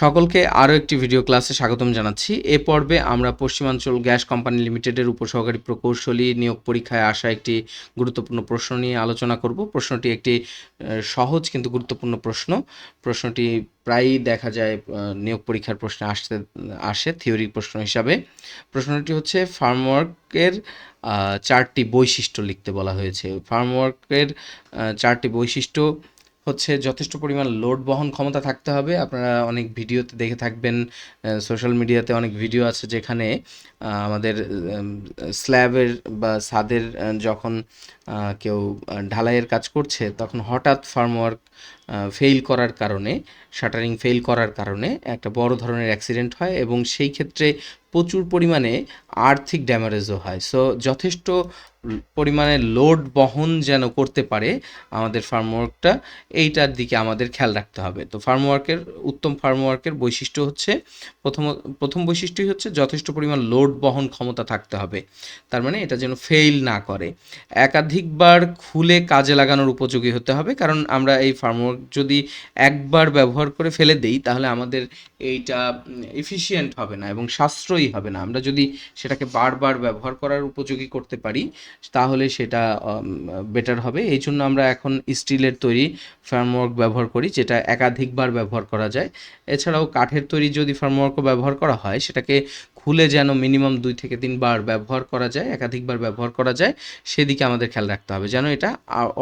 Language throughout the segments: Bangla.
সকলকে আরও একটি ভিডিও ক্লাসে স্বাগতম জানাচ্ছি। এ পর্বে আমরা পশ্চিমাঞ্চল গ্যাস কোম্পানি লিমিটেডের উপসহকারী প্রকৌশলী নিয়োগ পরীক্ষায় আসা একটি গুরুত্বপূর্ণ প্রশ্ন নিয়ে আলোচনা করব। প্রশ্নটি একটি সহজ কিন্তু গুরুত্বপূর্ণ প্রশ্ন। প্রশ্নটি প্রায়ই দেখা যায় নিয়োগ পরীক্ষার প্রশ্নে আসতে, আসে থিওরি প্রশ্ন হিসাবে। প্রশ্নটি হচ্ছে, ফার্মওয়ার্কের চারটি বৈশিষ্ট্য লিখতে বলা হয়েছে। ফার্মওয়ার্কের চারটি বৈশিষ্ট্য হচ্ছে যথেষ্ট পরিমাণ লোড বহন ক্ষমতা থাকতে হবে। আপনারা অনেক ভিডিওতে দেখে থাকবেন সোশ্যাল মিডিয়াতে অনেক ভিডিও আছে যেখানে আমাদের স্ল্যাবের বা ছাদের যখন কেউ ঢালাইয়ের কাজ করছে, তখন হঠাৎ ফার্মওয়ার্ক ফেইল করার কারণে শাটারিং ফেইল করার কারণে একটা বড় ধরনের অ্যাক্সিডেন্ট হয় এবং সেই ক্ষেত্রে প্রচুর পরিমাণে আর্থিক ড্যামারেজও হয়। সো যথেষ্ট পরিমাণে লোড বহন যেন করতে পারে আমাদের ফার্মওয়ার্কটা এইটার দিকে আমাদের খেয়াল রাখতে হবে। তো ফার্মওয়ার্কের উত্তম ফার্মওয়ার্কের বৈশিষ্ট্য হচ্ছে, প্রথম প্রথম বৈশিষ্ট্যই হচ্ছে যথেষ্ট পরিমাণ লোড বহন ক্ষমতা থাকতে হবে। তার মানে এটা যেন ফেইল না করে। একাধিকবার খুলে কাজে লাগানোর উপযোগী হতে হবে, কারণ আমরা এই ফার্মওয়ার্ক যদি একবার ব্যবহার করে ফেলে দেই, তাহলে আমাদের এইটা এফিশিয়েন্ট হবে না এবং সাশ্রয়ী হবে না। আমরা যদি সেটাকে বারবার ব্যবহার করার উপযোগী করতে পারি, তাহলে সেটা বেটার হবে। এই জন্য আমরা এখন স্টিলের তৈরি ফার্মওয়ার্ক ব্যবহার করি, যেটা একাধিকবার ব্যবহার করা যায়। এছাড়াও কাঠের তৈরি যদি ফার্মওয়ার্কও ব্যবহার করা হয়, সেটাকে খুলে যেন মিনিমাম দুই থেকে তিনবার ব্যবহার করা যায়, একাধিকবার ব্যবহার করা যায়, সেদিকে আমাদের খেয়াল রাখতে হবে, যেন এটা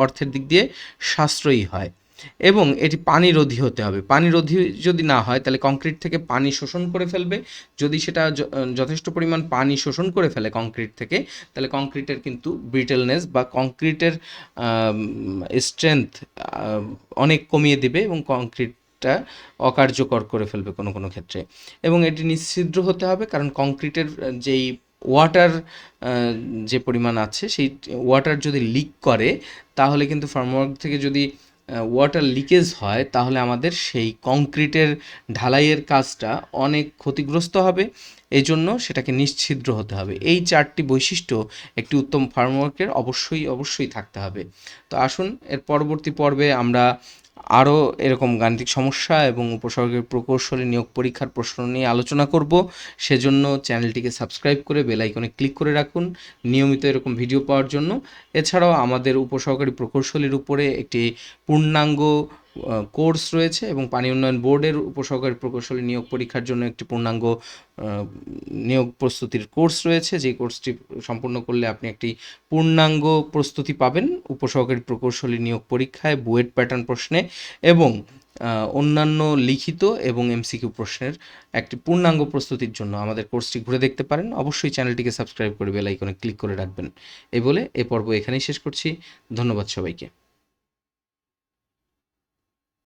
অর্থের দিক দিয়ে সাশ্রয়ী হয়। এবং এটি পানিরোধী হতে হবে। পানিরোধী যদি না হয়, তাহলে কংক্রিট থেকে পানি শোষণ করে ফেলবে। যদি সেটা যথেষ্ট পরিমাণ পানি শোষণ করে ফেলে কংক্রিট থেকে, তাহলে কংক্রিটের কিন্তু ব্রিটেলনেস বা কংক্রিটের স্ট্রেংথ অনেক কমিয়ে দিবে এবং কংক্রিটটা অকার্যকর করে ফেলবে কোনো কোনো ক্ষেত্রে। এবং এটি নিশ্ছিদ্র হতে হবে কারণ কংক্রিটের যেই ওয়াটার যে পরিমাণ আছে, সেই ওয়াটার যদি লিক করে, তাহলে কিন্তু ফার্মওয়ার্ক থেকে যদি ওয়াটার লিকেজ হয়, তাহলে আমাদের সেই কংক্রিটের ঢালাইয়ের কাজটা অনেক ক্ষতিগ্রস্ত হবে। এই জন্য সেটাকে নিশ্ছিদ্র হতে হবে। এই চারটি বৈশিষ্ট্য একটি উত্তম ফার্মওয়ার্কের অবশ্যই অবশ্যই থাকতে হবে। তো আসুন, এর পরবর্তী পর্বে আমরা আরও এরকম গাণিতিক সমস্যা এবং উপসর্গের প্রকৌশলী নিয়োগ পরীক্ষার প্রশ্ন নিয়ে আলোচনা করব। সেজন্য চ্যানেলটিকে সাবস্ক্রাইব করে বেল আইকনে ক্লিক করে রাখুন নিয়মিত এরকম ভিডিও পাওয়ার জন্য। এছাড়াও আমাদের উপসহকারী প্রকৌশলীর উপরে একটি পূর্ণাঙ্গ কোর্স রয়েছে এবং পানি উন্নয়ন বোর্ডের উপসহকারী প্রকৌশলী নিয়োগ পরীক্ষার জন্য একটি পূর্ণাঙ্গ নিয়োগ প্রস্তুতির কোর্স রয়েছে। যে কোর্সটি সম্পূর্ণ করলে আপনি একটি পূর্ণাঙ্গ প্রস্তুতি পাবেন উপসহকারী প্রকৌশলী নিয়োগ পরীক্ষায়, বুয়েট প্যাটার্ন প্রশ্নে এবং অন্যান্য লিখিত এবং এমসিকিউ প্রশ্নের একটি পূর্ণাঙ্গ প্রস্তুতির জন্য আমাদের কোর্সটি ঘুরে দেখতে পারেন। অবশ্যই চ্যানেলটিকে সাবস্ক্রাইব করে বেল আইকনে ক্লিক করে রাখবেন। এই বলে এ পর্ব এখানেই শেষ করছি। ধন্যবাদ সবাইকে।